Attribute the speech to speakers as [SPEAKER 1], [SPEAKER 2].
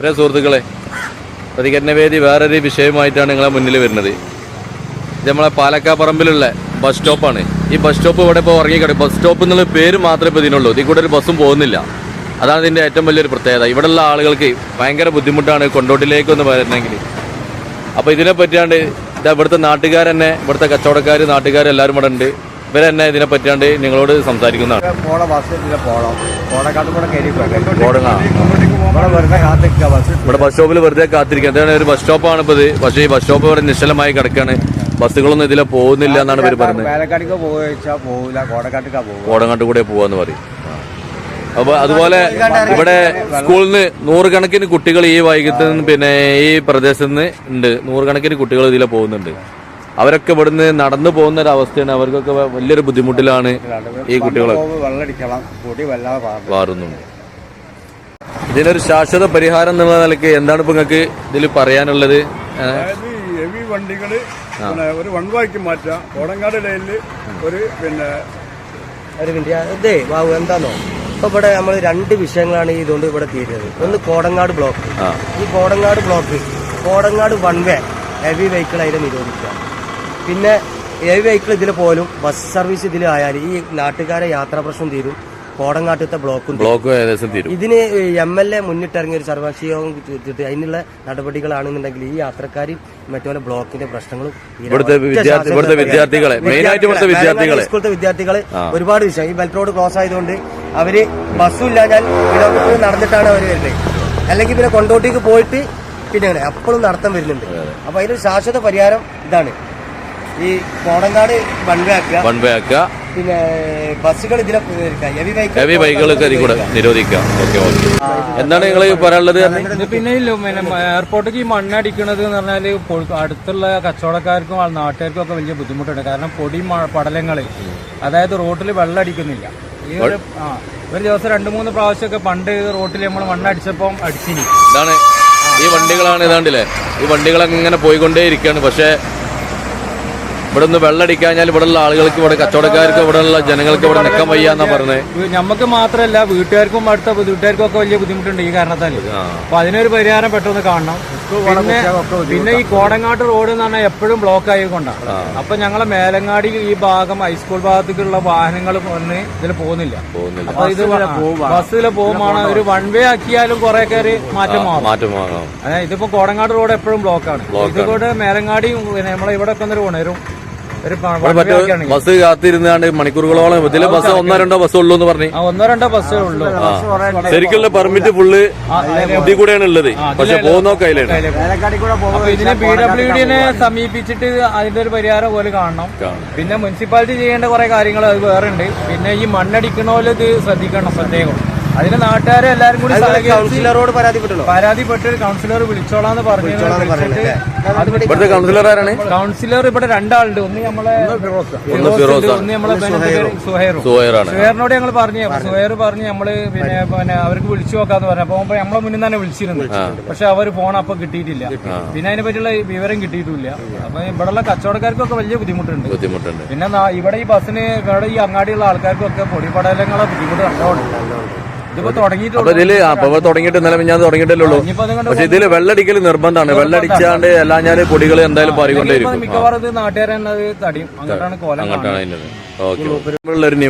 [SPEAKER 1] പ്രിയ സുഹൃത്തുക്കളെ പ്രതികരണവേദി വേറൊരു വിഷയമായിട്ടാണ് നിങ്ങളെ മുന്നിൽ വരുന്നത്. ഇത് നമ്മളെ പാലക്കാപ്പറമ്പിലുള്ള ബസ് സ്റ്റോപ്പാണ് ഈ ബസ് സ്റ്റോപ്പ് ഇവിടെ ഇപ്പോൾ ഇറങ്ങിക്കിട ബസ് സ്റ്റോപ്പ് എന്നുള്ള പേര് മാത്രമേ ഇപ്പോൾ ഇതിനുള്ളൂ. ഇതിൽ കൂടെ ഒരു ബസ്സും പോകുന്നില്ല. അതാണ് ഇതിന്റെ ഏറ്റവും വലിയൊരു പ്രത്യേകത. ഇവിടെയുള്ള ആളുകൾക്ക് ഭയങ്കര ബുദ്ധിമുട്ടാണ് കൊണ്ടോട്ടിലേക്ക് ഒന്ന് വരണമെങ്കിൽ അപ്പോൾ ഇതിനെ പറ്റിയാണ്ട് ഇതാ ഇവിടുത്തെ നാട്ടുകാർ തന്നെ ഇവിടുത്തെ കച്ചവടക്കാർ നാട്ടുകാർ എല്ലാവരും ഇവിടെ ഉണ്ട് ഇവർ തന്നെ ഇതിനെ പറ്റിയാണ്ട് നിങ്ങളോട് സംസാരിക്കുന്നതാണ്.
[SPEAKER 2] പോണ ബസ് പോണം. ഇവിടെ ബസ്
[SPEAKER 1] സ്റ്റോപ്പിൽ വെറുതെ കാത്തിരിക്കുക. എന്താണ് ഒരു ബസ് സ്റ്റോപ്പാണ് ഇപ്പോൾ ഇത്. പക്ഷേ ഈ ബസ് സ്റ്റോപ്പ് ഇവിടെ നിശ്ചലമായി കിടക്കാണ്. ബസ്സുകളൊന്നും ഇതിലെ പോകുന്നില്ല എന്നാണ് ഇവർ പറയുന്നത്. കോടങ്ങാട്ട് കൂടെ പോവാന്ന് പറയും. അപ്പൊ അതുപോലെ ഇവിടെ സ്കൂളിൽ നിന്ന് നൂറുകണക്കിന് കുട്ടികൾ ഈ വൈകിട്ട് പിന്നെ ഈ പ്രദേശത്ത് നിന്ന് ഉണ്ട്. നൂറുകണക്കിന് കുട്ടികൾ ഇതിലെ പോകുന്നുണ്ട്. അവരൊക്കെ ഇവിടുന്ന് നടന്നു പോകുന്ന ഒരു അവസ്ഥയാണ്. അവർക്കൊക്കെ വലിയൊരു ബുദ്ധിമുട്ടിലാണ് ഈ മാറുന്നുണ്ട് ഇതിനൊരു ശാശ്വത പരിഹാരം എന്നുള്ള നിലയ്ക്ക് എന്താണ് ഇപ്പൊ നിങ്ങൾക്ക് ഇതിൽ പറയാനുള്ളത്?
[SPEAKER 3] അതായത് ഹെവി വണ്ടികൾ ഒരു വൺ മാറ്റാം. കോടങ്കാട് ലൈനിൽ ഒരു പിന്നെ
[SPEAKER 4] ഒരു മിനിറ്റ് ഇതേ ബാബു എന്താണോ ഇപ്പൊ ഇവിടെ നമ്മൾ രണ്ട് വിഷയങ്ങളാണ് ഈ ഇതുകൊണ്ട് ഇവിടെ തീരുന്നത്. ഒന്ന് കോടങ്ങാട് ബ്ലോക്ക്. ഈ Kodangad block Kodangad one way heavy vehicle അതിനെ നിരോധിക്കുക. പിന്നെ ഏവി വെഹിക്കിൾ ഇതിൽ പോലും ബസ് സർവീസ് ഇതിൽ ആയാൽ ഈ നാട്ടുകാരെ യാത്രാ പ്രശ്നം തീരും. കോടങ്ങാട്ടത്തെ ബ്ലോക്കും
[SPEAKER 1] ബ്ലോക്കും ഏകദേശം തീരും.
[SPEAKER 4] ഇതിന് എം എൽ എ മുന്നിട്ടിറങ്ങിയ ഒരു സർവകക്ഷി യോഗം ചേർത്തിട്ട് അതിനുള്ള നടപടികളാണെന്നുണ്ടെങ്കിൽ ഈ യാത്രക്കാർ മറ്റുപോലെ ബ്ലോക്കിന്റെ പ്രശ്നങ്ങളും
[SPEAKER 1] ഇവിടുത്തെ ഇവിടുത്തെ വിദ്യാർത്ഥികളെ, ഇവിടുത്തെ വിദ്യാർത്ഥികളെ.
[SPEAKER 4] സ്കൂളത്തെ വിദ്യാർത്ഥികളെ ഒരുപാട് വിഷയം. ഈ ബെൽറ്റ് റോഡ് ക്ലോസ് ആയതുകൊണ്ട് അവർ ബസ്സും ഇല്ല. ഞാൻ കിലോമീറ്റർ നടന്നിട്ടാണ് അവർ വരുന്നത്. അല്ലെങ്കിൽ പിന്നെ കൊണ്ടോട്ടിക്ക് പോയിട്ട് പിന്നെ അങ്ങനെ അപ്പോഴും നടത്തം വരുന്നുണ്ട്. അപ്പൊ അതിനൊരു ശാശ്വത പരിഹാരം ഇതാണ്. ഈ കോടങ്കാട് വൺവേ
[SPEAKER 1] ആക്കുക.
[SPEAKER 4] പിന്നെ ബസ്സുകൾ ഇതിലെ ഹെവി
[SPEAKER 1] അതിൽ കൂടെ നിരോധിക്കാം ഓക്കെ ഓക്കെ എന്താണ് നിങ്ങൾ പറയാനുള്ളത്?
[SPEAKER 5] പിന്നെ ഇല്ല പിന്നെ എയർപോർട്ടിലേക്ക് ഈ മണ്ണടിക്കണത് എന്ന് പറഞ്ഞാൽ അടുത്തുള്ള കച്ചവടക്കാർക്കും ആ നാട്ടുകാർക്കും ഒക്കെ വലിയ ബുദ്ധിമുട്ടുണ്ട്. കാരണം പൊടി പടലങ്ങൾ പടലങ്ങൾ അതായത് റോട്ടിൽ വെള്ളം അടിക്കുന്നില്ല. ഈ ഒരു ആ ഒരു ദിവസം രണ്ട് മൂന്ന് പ്രാവശ്യമൊക്കെ പണ്ട് റോട്ടിൽ നമ്മൾ മണ്ണടിച്ചപ്പം അടിച്ചിനി.
[SPEAKER 1] ഇതാണ്. ഈ വണ്ടികളാണ് ഇതാണ്ടില്ലേ ഈ വണ്ടികൾ അങ്ങനെ പോയിക്കൊണ്ടേ ഇരിക്കുകയാണ് പക്ഷേ ഇവിടെ നിന്ന് വെള്ളടിക്കാഞ്ഞാൽ ഇവിടെയുള്ള ആളുകൾക്ക് ഇവിടെ കച്ചവടക്കാർക്ക് ഇവിടെയുള്ള ജനങ്ങൾക്ക് ഇവിടെ നിൽക്കാൻ വയ്യ എന്നാ പറഞ്ഞത്
[SPEAKER 5] നമുക്ക് മാത്രമല്ല വീട്ടുകാർക്കും അടുത്ത വീട്ടുകാർക്കും ഒക്കെ വലിയ ബുദ്ധിമുട്ടുണ്ട് ഈ കാരണത്താൽ അപ്പൊ അതിനൊരു പരിഹാരം പെട്ടെന്ന് കാണണം. പിന്നെ പിന്നെ ഈ കോടങ്ങാട്ട് റോഡ് എന്ന് പറഞ്ഞാൽ എപ്പോഴും ബ്ലോക്ക് ആയിക്കൊണ്ടാണ് അപ്പൊ ഞങ്ങളെ മേലങ്ങാടി ഈ ഭാഗം ഹൈസ്കൂൾ ഭാഗത്തേക്കുള്ള വാഹനങ്ങൾ വന്ന് ഇതിൽ പോകുന്നില്ല.
[SPEAKER 1] പോകുന്നില്ല.
[SPEAKER 5] അപ്പൊ ഇത് ബസ്സിൽ പോകുമ്പോൾ ഒരു വൺ വേ ആക്കിയാലും കുറെ കയറി മാറ്റം മാറും.
[SPEAKER 1] മാറ്റം
[SPEAKER 5] അതായത് ഇതിപ്പോ കോടങ്ങാട് റോഡ് എപ്പോഴും ബ്ലോക്കാണ് ഇതുകൊണ്ട് മേലങ്ങാടി നമ്മളെ ഇവിടെ ഒക്കെ ഒരു ഉണരും.
[SPEAKER 1] മറ്റേ ബസ് കാത്തിരുന്നാണ്ട് മണിക്കൂറുകളോളം ഇതിലെ ബസ് ഒന്നോ രണ്ടോ ബസ് ഉള്ളൂ എന്ന് പറഞ്ഞു.
[SPEAKER 5] ആ ഒന്നോ രണ്ടോ ബസ് ഉള്ളൂ
[SPEAKER 1] ശരിക്കുള്ള പെർമിറ്റ് ഫുള്ള് ഇതിൽ കൂടെയാണ് ഉള്ളത്. പക്ഷെ പോകുന്നൊക്കെ കയ്യിലാണ്
[SPEAKER 2] പാലക്കാടി കൂടെ പോകും
[SPEAKER 5] ഇതിനെ പി ഡബ്ല്യു ഡിനെ സമീപിച്ചിട്ട് അതിന്റെ ഒരു പരിഹാരം പോലെ കാണണം.
[SPEAKER 1] കാണണം.
[SPEAKER 5] പിന്നെ മുനിസിപ്പാലിറ്റി ചെയ്യേണ്ട കുറെ കാര്യങ്ങൾ അത് വേറെ ഉണ്ട്. പിന്നെ ഈ മണ്ണടിക്കണോലത് ഇത് ശ്രദ്ധിക്കണം പ്രത്യേകം. അതിന് നാട്ടുകാരെ എല്ലാരും കൂടി
[SPEAKER 4] കൗൺസിലറോട് പരാതിപ്പെട്ടല്ലോ
[SPEAKER 5] പരാതിപ്പെട്ട് കൗൺസിലർ വിളിച്ചോളാന്ന് പറഞ്ഞു
[SPEAKER 1] ഇവിടുത്തെ കൗൺസിലർ ആരാണ്?
[SPEAKER 5] കൗൺസിലർ ഇവിടെ രണ്ടാളുണ്ട്. ഒന്ന് നമ്മളെ
[SPEAKER 1] ഒന്ന് ഫിറോസ്.
[SPEAKER 5] ഒന്ന് നമ്മളെ സുഹൈറും.
[SPEAKER 1] സുഹൈറാണ്
[SPEAKER 5] സുഹേറിനോട് ഞങ്ങൾ പറഞ്ഞു സുഹേർ പറഞ്ഞു. നമ്മൾ പിന്നെ പിന്നെ അവർക്ക് വിളിച്ചു നോക്കാന്ന് പറഞ്ഞു. അപ്പൊ നമ്മളെ മുന്നിൽ തന്നെ വിളിച്ചിരുന്നു. പക്ഷെ അവർ ഫോൺ അപ്പൊ കിട്ടിയിട്ടില്ല. പിന്നെ അതിനെ പറ്റിയുള്ള വിവരം കിട്ടിയിട്ടില്ല. അപ്പൊ ഇവിടെയുള്ള കച്ചവടക്കാർക്കൊക്കെ വലിയ ബുദ്ധിമുട്ടുണ്ട്.
[SPEAKER 1] ബുദ്ധിമുട്ടുണ്ട്.
[SPEAKER 5] പിന്നെ ഇവിടെ ഈ ബസ്സിന് ഇവിടെ ഈ അങ്ങാടിയുള്ള ആൾക്കാർക്കൊക്കെ പൊടിപടലങ്ങളെ ബുദ്ധിമുട്ട് ഇതിപ്പോ
[SPEAKER 1] അപ്പൊ ഇതിൽ അപ്പൊ തുടങ്ങിയിട്ട് ഇന്നലെ ഞാൻ തുടങ്ങിയിട്ടല്ലേ ഉള്ളൂ. പക്ഷെ ഇതിൽ വെള്ളടിക്കൽ നിർബന്ധമാണ്. വെള്ളടിച്ചാണ്ട് എല്ലാം ഞാൻ പൊടികൾ എന്തായാലും
[SPEAKER 5] പറയുകൊണ്ടേ
[SPEAKER 1] പാറിക്കൊണ്ടേയിരിക്കും
[SPEAKER 5] അങ്ങോട്ടാണ്
[SPEAKER 1] ഒരു നിവാ